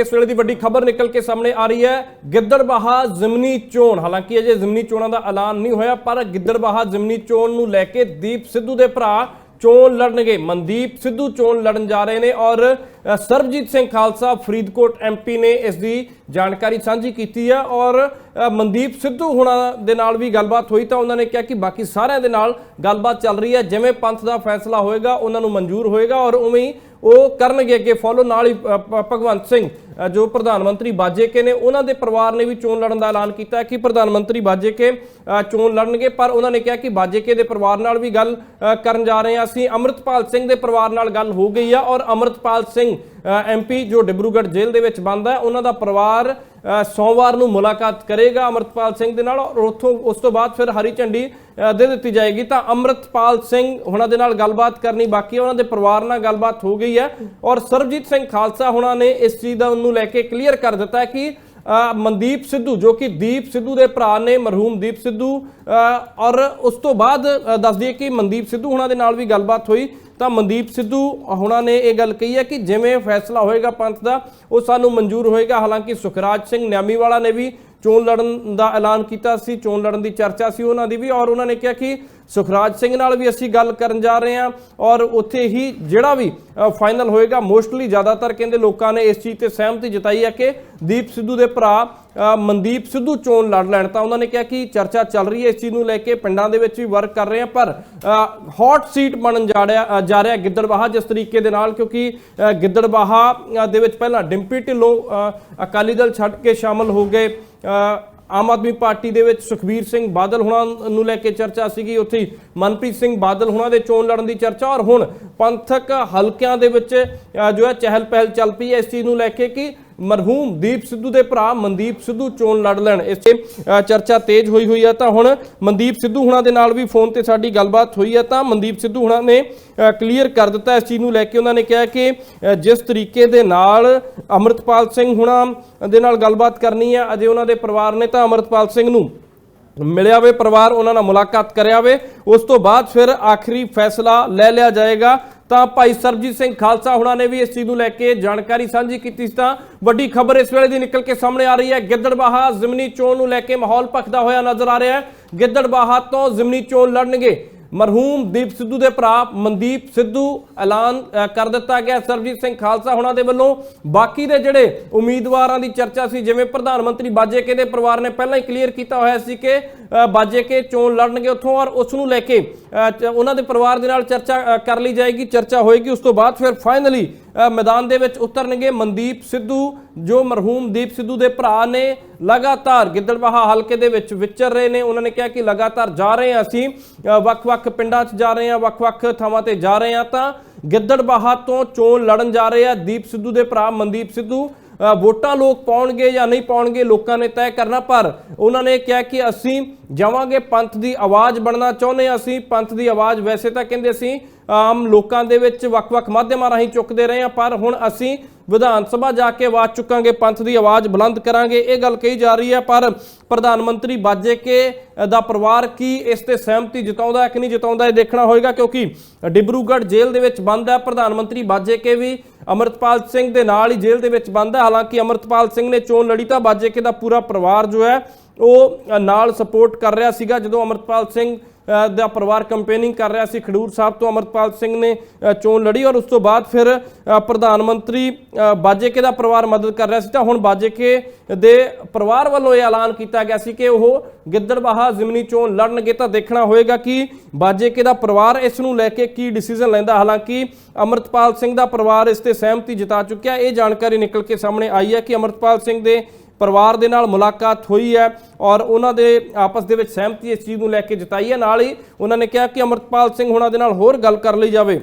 ਇਸ ਵੇਲੇ ਦੀ ਵੱਡੀ ਖਬਰ ਨਿਕਲ ਕੇ ਸਾਹਮਣੇ ਆ ਰਹੀ ਹੈ। ਗਿੱਦੜਬਾਹਾ ਜ਼ਮਨੀ ਚੋਣ। ਹਾਲਾਂਕਿ ਅਜੇ ਜ਼ਮਨੀ ਚੋਣਾਂ ਦਾ ਐਲਾਨ ਨਹੀਂ ਹੋਇਆ, ਪਰ ਗਿੱਦੜਬਾਹਾ ਜ਼ਮਨੀ ਚੋਣ ਨੂੰ ਲੈ ਕੇ ਦੀਪ ਸਿੱਧੂ ਦੇ ਭਰਾ ਚੋਣ ਲੜਨਗੇ। ਮਨਦੀਪ ਸਿੱਧੂ ਚੋਣ ਲੜਨ ਜਾ ਰਹੇ ਨੇ ਔਰ ਸਰਬਜੀਤ ਸਿੰਘ ਖਾਲਸਾ ਫਰੀਦਕੋਟ ਐਮਪੀ ਨੇ ਇਸ ਦੀ ਜਾਣਕਾਰੀ ਸਾਂਝੀ ਕੀਤੀ ਹੈ ਔਰ ਮਨਦੀਪ ਸਿੱਧੂ ਹੁਣਾਂ ਦੇ ਨਾਲ ਵੀ ਗੱਲਬਾਤ ਹੋਈ ਤਾਂ ਉਹਨਾਂ ਨੇ ਕਿਹਾ ਕਿ ਬਾਕੀ ਸਾਰਿਆਂ ਦੇ ਨਾਲ ਗੱਲਬਾਤ ਚੱਲ ਰਹੀ ਹੈ। ਜਿਵੇਂ ਪੰਥ ਦਾ ਫੈਸਲਾ ਹੋਏਗਾ, ਉਹਨਾਂ ਨੂੰ ਮਨਜ਼ੂਰ ਹੋਏਗਾ ਔਰ ਉਵੇਂ ਹੀ ਉਹ ਕਰਨਗੇ ਅੱਗੇ ਫੋਲੋ ਨਾਲ ਹੀ ਭਗਵੰਤ ਸਿੰਘ ਜੋ ਪ੍ਰਧਾਨ ਮੰਤਰੀ ਬਾਜੇਕੇ ਨੇ ਉਹਨਾਂ ਦੇ ਪਰਿਵਾਰ ਨੇ ਵੀ ਚੋਣ ਲੜਨ ਦਾ ਐਲਾਨ ਕੀਤਾ ਹੈ ਕਿ ਪ੍ਰਧਾਨ ਮੰਤਰੀ ਬਾਜੇਕੇ ਅ, ਚੋਣ ਲੜਨਗੇ ਪਰ ਉਹਨਾਂ ਨੇ ਕਿਹਾ ਕਿ ਬਾਜੇਕੇ ਦੇ ਪਰਿਵਾਰ ਨਾਲ ਵੀ ਗੱਲ ਕਰਨ ਜਾ ਰਹੇ ਹਾਂ ਅਸੀਂ। ਅਮਰਿਤਪਾਲ ਸਿੰਘ ਦੇ ਪਰਿਵਾਰ ਨਾਲ ਗੱਲ ਹੋ ਗਈ ਆ ਔਰ ਅਮਰਿਤਪਾਲ ਸਿੰਘ ਐਮਪੀ ਜੋ ਡਿਬਰੂਗੜ੍ਹ ਜੇਲ੍ਹ ਦੇ ਵਿੱਚ ਬੰਦ ਹੈ ਉਹਨਾਂ ਦਾ ਪਰਿਵਾਰ ਸੋਮਵਾਰ ਨੂੰ ਮੁਲਾਕਾਤ ਕਰੇਗਾ ਅਮਰਿਤਪਾਲ ਸਿੰਘ ਦੇ ਨਾਲ ਔਰ ਉੱਥੋਂ ਉਸ ਤੋਂ ਬਾਅਦ ਫਿਰ ਹਰੀ ਝੰਡੀ ਦੇ ਦਿੱਤੀ ਜਾਏਗੀ। ਤਾਂ ਅਮਰਿਤਪਾਲ ਸਿੰਘ ਉਹਨਾਂ ਦੇ ਨਾਲ ਗੱਲਬਾਤ ਕਰਨੀ ਬਾਕੀ ਹੈ। ਉਹਨਾਂ ਦੇ ਪਰਿਵਾਰ ਨਾਲ ਗੱਲਬਾਤ ਹੋ ਗਈ ਹੈ। ਔਰ ਸਰਬਜੀਤ ਸਿੰਘ ਖਾਲਸਾ ਹੁਣਾਂ ਨੇ ਇਸ ਚੀਜ਼ ਦਾ ਉਹਨੂੰ ਲੈ ਕੇ ਕਲੀਅਰ ਕਰ ਦਿੱਤਾ ਹੈ ਕਿ ਮਨਦੀਪ ਸਿੱਧੂ ਜੋ ਕਿ ਦੀਪ ਸਿੱਧੂ ਦੇ ਭਰਾ ਨੇ ਮਰਹੂਮ ਦੀਪ ਸਿੱਧੂ ਔਰ ਉਸ ਤੋਂ ਬਾਅਦ ਅ, ਦੱਸ ਦਈਏ ਕਿ ਮਨਦੀਪ ਸਿੱਧੂ ਉਹਨਾਂ ਦੇ ਨਾਲ ਵੀ ਗੱਲਬਾਤ ਹੋਈ। ਤਾਂ ਮਨਦੀਪ ਸਿੱਧੂ ਹੁਣਾਂ ਨੇ ਇਹ ਗੱਲ ਕਹੀ ਹੈ ਕਿ ਜਿਵੇਂ ਫੈਸਲਾ ਹੋਏਗਾ ਪੰਥ ਦਾ, ਉਹ ਸਾਨੂੰ ਮਨਜ਼ੂਰ ਹੋਏਗਾ। ਹਾਲਾਂਕਿ ਸੁਖਰਾਜ ਸਿੰਘ ਨਿਆਮੀਵਾਲਾ ਨੇ ਵੀ ਚੋਣ ਲੜਨ ਦਾ ਐਲਾਨ ਕੀਤਾ ਸੀ, ਚੋਣ ਲੜਨ ਦੀ ਚਰਚਾ ਸੀ ਉਹਨਾਂ ਦੀ ਵੀ ਔਰ ਉਹਨਾਂ ਨੇ ਕਿਹਾ ਕਿ ਸੁਖਰਾਜ ਸਿੰਘ ਨਾਲ ਵੀ ਅਸੀਂ ਗੱਲ ਕਰਨ ਜਾ ਰਹੇ ਹਾਂ ਔਰ ਉੱਥੇ ਹੀ ਜਿਹੜਾ ਵੀ ਫਾਈਨਲ ਹੋਏਗਾ ਮੋਸਟਲੀ ਜ਼ਿਆਦਾਤਰ ਕਹਿੰਦੇ ਲੋਕਾਂ ਨੇ ਇਸ ਚੀਜ਼ ਤੇ ਸਹਿਮਤੀ ਜਤਾਈ ਹੈ ਕਿ ਦੀਪ ਸਿੱਧੂ ਦੇ ਭਰਾ ਮਨਦੀਪ ਸਿੱਧੂ ਚੋਣ ਲੜ ਲੈਣ। ਤਾਂ ਉਹਨਾਂ ਨੇ ਕਿਹਾ ਕਿ ਚਰਚਾ ਚੱਲ ਰਹੀ ਹੈ ਇਸ ਚੀਜ਼ ਨੂੰ ਲੈ ਕੇ ਪਿੰਡਾਂ ਦੇ ਵਿੱਚ ਵੀ ਵਰਕ ਕਰ ਰਹੇ ਆ ਪਰ ਹੌਟ ਸੀਟ ਬਣਨ ਜਾ ਰਿਹਾ ਜਾ ਰਿਹਾ ਗਿੱਦੜਬਾਹਾ ਜਿਸ ਤਰੀਕੇ ਦੇ ਨਾਲ ਕਿਉਂਕਿ ਅ, ਗਿੱਦੜਬਾਹਾ ਦੇ ਵਿੱਚ ਪਹਿਲਾਂ ਡਿੰਪੀ ਢਿੱਲੋਂ ਅਕਾਲੀ ਦਲ ਛੱਡ ਕੇ ਸ਼ਾਮਲ ਹੋ ਗਏ ਆਮ ਆਦਮੀ ਪਾਰਟੀ ਦੇ ਵਿੱਚ ਸੁਖਬੀਰ ਸਿੰਘ ਬਾਦਲ ਹੁਣਾਂ ਨੂੰ ਲੈ ਕੇ ਚਰਚਾ ਸੀਗੀ। ਉੱਥੇ ਮਨਪ੍ਰੀਤ ਸਿੰਘ ਬਾਦਲ ਹੁਣਾਂ ਦੇ ਚੋਣ ਲੜਨ ਦੀ ਚਰਚਾ ਔਰ ਹੁਣ ਪੰਥਕ ਹਲਕਿਆਂ ਦੇ ਵਿੱਚ ਜੋ ਹੈ ਚਹਿਲ ਪਹਿਲ ਚੱਲ ਪਈ ਹੈ। ਇਸ ਚੀਜ਼ ਨੂੰ ਲੈ ਕੇ ਕਿ ਮਰਹੂਮ ਦੀਪ ਸਿੱਧੂ ਦੇ ਭਰਾ ਮਨਦੀਪ ਸਿੱਧੂ ਚੋਣ ਲੜ ਲੈਣ। ਇਸ ਤੇ ਚਰਚਾ ਤੇਜ਼ ਹੋਈ ਹੋਈ ਹੈ ਤਾਂ ਹੁਣ ਮਨਦੀਪ ਸਿੱਧੂ ਹੁਣਾਂ ਦੇ ਨਾਲ ਵੀ ਫੋਨ ਤੇ ਸਾਡੀ ਗੱਲਬਾਤ ਹੋਈ ਹੈ ਤਾਂ ਮਨਦੀਪ ਸਿੱਧੂ ਹੁਣਾਂ ਨੇ ਕਲੀਅਰ ਕਰ ਦਿੱਤਾ ਇਸ ਚੀਜ਼ ਨੂੰ ਲੈ ਕੇ। ਉਹਨਾਂ ਨੇ ਕਿਹਾ ਕਿ ਜਿਸ ਤਰੀਕੇ ਦੇ ਨਾਲ ਅਮਰਿਤਪਾਲ ਸਿੰਘ ਹੁਣਾਂ ਦੇ ਨਾਲ ਗੱਲਬਾਤ ਕਰਨੀ ਹੈ ਅਜੇ ਉਹਨਾਂ ਦੇ ਪਰਿਵਾਰ ਨੇ ਤਾਂ ਅਮਰਿਤਪਾਲ ਸਿੰਘ ਨੂੰ ਮਿਲਿਆ ਵੇ ਪਰਿਵਾਰ, ਉਹਨਾਂ ਨਾਲ ਮੁਲਾਕਾਤ ਕਰਿਆ ਵੇ। ਉਸ ਤੋਂ ਬਾਅਦ ਫਿਰ ਆਖਰੀ ਫੈਸਲਾ ਲੈ ਲਿਆ ਜਾਏਗਾ। ਤਾਂ ਭਾਈ ਸਰਬਜੀਤ ਸਿੰਘ ਖਾਲਸਾ ਹੁਣਾਂ ਨੇ ਵੀ ਇਸ ਚੀਜ਼ ਨੂੰ ਲੈ ਕੇ ਜਾਣਕਾਰੀ ਸਾਂਝੀ ਕੀਤੀ ਸੀ ਤਾਂ ਵੱਡੀ ਖਬਰ ਇਸ ਵੇਲੇ ਦੀ ਨਿਕਲ ਕੇ ਸਾਹਮਣੇ ਆ ਰਹੀ ਹੈ। ਗਿੱਦੜਬਾਹਾ ਜ਼ਮਨੀ ਚੋਣ ਨੂੰ ਲੈ ਕੇ ਮਾਹੌਲ ਭਖਦਾ ਹੋਇਆ ਨਜ਼ਰ ਆ ਰਿਹਾ ਹੈ। ਗਿੱਦੜਬਾਹਾ ਤੋਂ ਜ਼ਮਨੀ ਚੋਣ ਲੜਨਗੇ। ਮਰਹੂਮ ਦੀਪ ਸਿੱਧੂ ਦੇ ਭਰਾ ਮਨਦੀਪ ਸਿੱਧੂ ਐਲਾਨ ਕਰ ਦਿੱਤਾ ਗਿਆ। ਸਰਬਜੀਤ ਸਿੰਘ ਖਾਲਸਾ ਹੁਣਾਂ ਦੇ ਵੱਲੋਂ ਬਾਕੀ ਦੇ ਜਿਹੜੇ ਉਮੀਦਵਾਰਾਂ ਦੀ ਚਰਚਾ ਸੀ, ਜਿਵੇਂ ਪ੍ਰਧਾਨ ਮੰਤਰੀ ਬਾਜੇਕੇ ਦੇ ਪਰਿਵਾਰ ਨੇ ਪਹਿਲਾਂ ਹੀ ਕਲੀਅਰ ਕੀਤਾ ਹੋਇਆ ਸੀ ਕਿ ਬਾਜੇਕੇ ਚੋਣ ਲੜਨਗੇ ਉੱਥੋਂ ਔਰ ਉਸ ਨੂੰ ਲੈ ਕੇ ਉਹਨਾਂ ਦੇ ਪਰਿਵਾਰ ਦੇ ਨਾਲ ਚਰਚਾ ਕਰ ਲਈ ਜਾਏਗੀ, ਚਰਚਾ ਹੋਏਗੀ। ਉਸ ਤੋਂ ਬਾਅਦ ਫਿਰ ਫਾਈਨਲੀ ਮੈਦਾਨ ਦੇ ਵਿੱਚ ਉਤਰਨਗੇ ਮਨਦੀਪ ਸਿੱਧੂ, ਜੋ ਮਰਹੂਮ ਦੀਪ ਸਿੱਧੂ ਦੇ ਭਰਾ ਨੇ। ਲਗਾਤਾਰ ਗਿੱਦੜਬਾਹਾ ਹਲਕੇ ਦੇ ਵਿੱਚ ਵਿਚਰ ਰਹੇ ਨੇ। ਉਹਨਾਂ ਨੇ ਕਿਹਾ ਕਿ ਲਗਾਤਾਰ ਜਾ ਰਹੇ ਹਾਂ ਅਸੀਂ। ਵੱਖ-ਵੱਖ ਪਿੰਡਾਂ 'ਚ ਜਾ ਰਹੇ ਹਾਂ, ਵੱਖ-ਵੱਖ ਥਾਵਾਂ ਤੇ ਜਾ ਰਹੇ ਹਾਂ ਤਾਂ ਗਿੱਦੜਬਾਹਾ ਤੋਂ ਚੋਣ ਲੜਨ ਜਾ ਰਹੇ ਆ ਦੀਪ ਸਿੱਧੂ ਦੇ ਭਰਾ ਮਨਦੀਪ ਸਿੱਧੂ। ਵੋਟਾਂ ਲੋਕ ਪਾਉਣਗੇ ਜਾਂ ਨਹੀਂ ਪਾਉਣਗੇ ਲੋਕਾਂ ਨੇ ਤੈਅ ਕਰਨਾ, ਪਰ ਉਹਨਾਂ ਨੇ ਕਿਹਾ ਕਿ ਅਸੀਂ ਜਾਵਾਂਗੇ, ਪੰਥ ਦੀ ਆਵਾਜ਼ ਬਣਨਾ ਚਾਹੁੰਦੇ ਹਾਂ ਅਸੀਂ, ਪੰਥ ਦੀ ਆਵਾਜ਼ ਵੈਸੇ ਤਾਂ ਕਹਿੰਦੇ ਅਸੀਂ, ਆਮ ਲੋਕਾਂ ਦੇ ਵਿੱਚ ਵੱਖ-ਵੱਖ ਮਾਧਿਅਮਾਂ ਰਾਹੀਂ ਚੁੱਕਦੇ ਰਹੇ ਹਾਂ, ਪਰ ਹੁਣ ਅਸੀਂ ਵਿਧਾਨ ਸਭਾ ਜਾ ਕੇ ਆਵਾਜ਼ ਚੁੱਕਾਂਗੇ, ਪੰਥ ਦੀ ਆਵਾਜ਼ ਬੁਲੰਦ ਕਰਾਂਗੇ, ਇਹ ਗੱਲ ਕਹੀ ਜਾ ਰਹੀ ਹੈ, ਪਰ ਪ੍ਰਧਾਨ ਮੰਤਰੀ ਬਾਜੇ ਕੇ ਦਾ ਪਰਿਵਾਰ ਕੀ ਇਸ ਤੇ ਸਹਿਮਤੀ ਜਤਾਉਂਦਾ ਹੈ ਕਿ ਨਹੀਂ ਜਤਾਉਂਦਾ, ਇਹ ਦੇਖਣਾ ਹੋਏਗਾ, ਕਿਉਂਕਿ ਡਿਬਰੂਗੜ੍ਹ ਜੇਲ੍ਹ ਦੇ ਵਿੱਚ ਬੰਦ ਹੈ, ਪ੍ਰਧਾਨ ਮੰਤਰੀ ਬਾਜੇ ਕੇ ਵੀ ਅਮਰਤਪਾਲ ਸਿੰਘ ਦੇ ਨਾਲ ਹੀ ਜੇਲ੍ਹ ਦੇ ਵਿੱਚ ਬੰਦ ਹੈ, ਹਾਲਾਂਕਿ ਅਮਰਤਪਾਲ ਸਿੰਘ ਨੇ ਚੋਣ ਲੜੀ ਤਾਂ ਬਾਜੇ ਕੇ ਦਾ ਪੂਰਾ ਪਰਿਵਾਰ ਜੋ ਹੈ, ਉਹ ਨਾਲ ਸਪੋਰਟ ਕਰ ਰਿਹਾ ਸੀਗਾ, ਜਦੋਂ ਅਮਰਤਪਾਲ ਸਿੰਘ ਦਾ ਪਰਿਵਾਰ ਕੰਪੇਨਿੰਗ ਕਰ ਰਿਹਾ ਸੀ। ਖਡੂਰ ਸਾਹਿਬ ਤੋਂ ਅਮਰਤਪਾਲ ਸਿੰਘ ਨੇ ਚੋਣ ਲੜੀ ਔਰ ਉਸ ਤੋਂ ਬਾਅਦ ਫਿਰ ਪ੍ਰਧਾਨ ਮੰਤਰੀ ਬਾਜੇਕੇ ਦਾ ਪਰਿਵਾਰ ਮਦਦ ਕਰ ਰਿਹਾ ਸੀ। ਤਾਂ ਹੁਣ ਬਾਜੇਕੇ ਦੇ ਪਰਿਵਾਰ ਵੱਲੋਂ ਇਹ ਐਲਾਨ ਕੀਤਾ ਗਿਆ ਸੀ ਕਿ ਉਹ ਗਿੱਦੜਬਾਹਾ ਜ਼ਿਮਨੀ ਚੋਣ ਲੜਨਗੇ। ਤਾਂ ਦੇਖਣਾ ਹੋਏਗਾ ਕਿ ਬਾਜੇਕੇ ਦਾ ਪਰਿਵਾਰ ਇਸ ਨੂੰ ਲੈ ਕੇ ਕੀ ਡਿਸੀਜਨ ਲੈਂਦਾ। ਹਾਲਾਂਕਿ ਅਮਰਤਪਾਲ ਸਿੰਘ ਦਾ ਪਰਿਵਾਰ ਇਸ ਤੇ ਸਹਿਮਤੀ ਜਤਾ ਚੁੱਕਿਆ। ਇਹ ਜਾਣਕਾਰੀ ਨਿਕਲ ਕੇ ਸਾਹਮਣੇ ਆਈ ਹੈ ਕਿ ਅਮਰਤਪਾਲ ਸਿੰਘ ਦੇ ਪਰਿਵਾਰ ਦੇ ਨਾਲ ਮੁਲਾਕਾਤ ਹੋਈ ਹੈ ਔਰ ਉਹਨਾਂ ਦੇ ਆਪਸ ਦੇ ਵਿੱਚ ਸਹਿਮਤੀ ਇਸ ਚੀਜ਼ ਨੂੰ ਲੈ ਕੇ ਜਤਾਈ ਹੈ। ਨਾਲ ਹੀ ਉਹਨਾਂ ਨੇ ਕਿਹਾ ਕਿ ਅਮਰਤਪਾਲ ਸਿੰਘ ਹੁਣਾਂ ਦੇ ਨਾਲ ਹੋਰ ਗੱਲ ਕਰ ਲਈ ਜਾਵੇ।